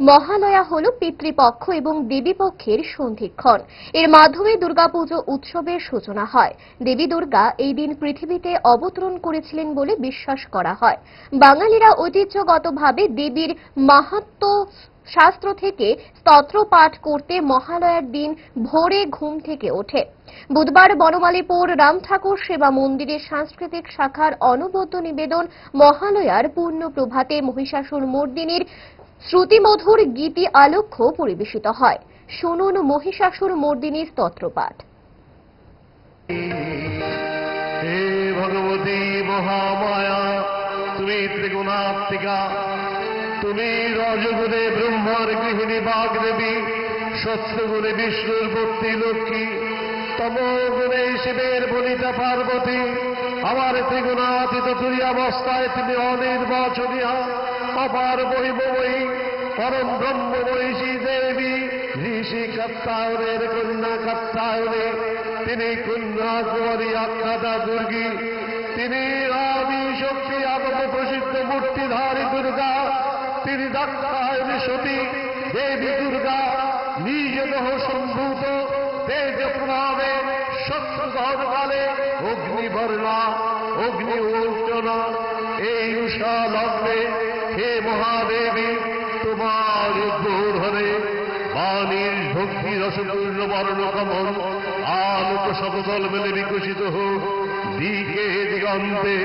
মহালয়া হল পিতৃপক্ষ এবং দেবীপক্ষের সন্ধিক্ষণ। এর মাধ্যমে দুর্গাপুজো উৎসবের সূচনা হয়। দেবী দুর্গা এই দিন পৃথিবীতে অবতরণ করেছিলেন বলে বিশ্বাস করা হয়। বাঙালিরা ঐতিহ্যগতভাবে দেবীর মাহাত্ম্য শাস্ত্র থেকে স্তোত্র পাঠ করতে মহালয়ার দিন ভোরে ঘুম থেকে ওঠে। বুধবার বনমালীপুর রাম ঠাকুর সেবা মন্দিরের সাংস্কৃতিক শাখার অনবদ্য নিবেদন মহালয়ার পূর্ণ প্রভাতে মহিষাসুর মর্দিনীর শ্রুতিমধুর গীতি আলক্ষ্য পরিবেশিত হয়। শুনুন মহিষাসুর মর্দিনীর স্তোত্রপাঠ ভগবতী মহামায়া, তুমি ত্রিগুণাত্মিকা, তুমি রজগুণে ব্রহ্মার গৃহিণী বাগদেবী, সত্যগুণে বিষ্ণুর ভক্তি লক্ষ্মী, তমগুণে শিবের বনিতা পার্বতী, আমার ত্রিগুণাতীত তুরি অবস্থায় তুমি অনির্বাচনীয়া অপার বৈভবী পরম ব্রহ্মময়ী দেবী, ঋষি কাত্তায়নের কন্যা কাত্তায়নে তিনি কন্যা কুমারী আখ্যাতা দুর্গী, তিনি আদি শক্তি আগম প্রসিদ্ধ মূর্তিধারী দুর্গা, তিনি দক্ষায়নী সতী দেবী দুর্গা নিজ দেহ সম্ভূত তেজ প্রভাবে শত্রুধর কালে অগ্নিবর্ণা, অগ্নি উল্টনা এই উষা লগ্নে হে মহাদেবী, তোমার ধরে বাণীর ভক্তি রসপূর্ণ বর্ণ কমল, আলোক শতদল মেলে বিকশিত হোক। দিকে দিগন্তে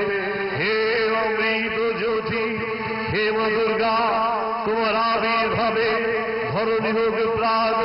হে অমৃত জ্যোতি, হে মা দুর্গা, তোমার আবির্ভাবে ধরণী হোক প্রাগ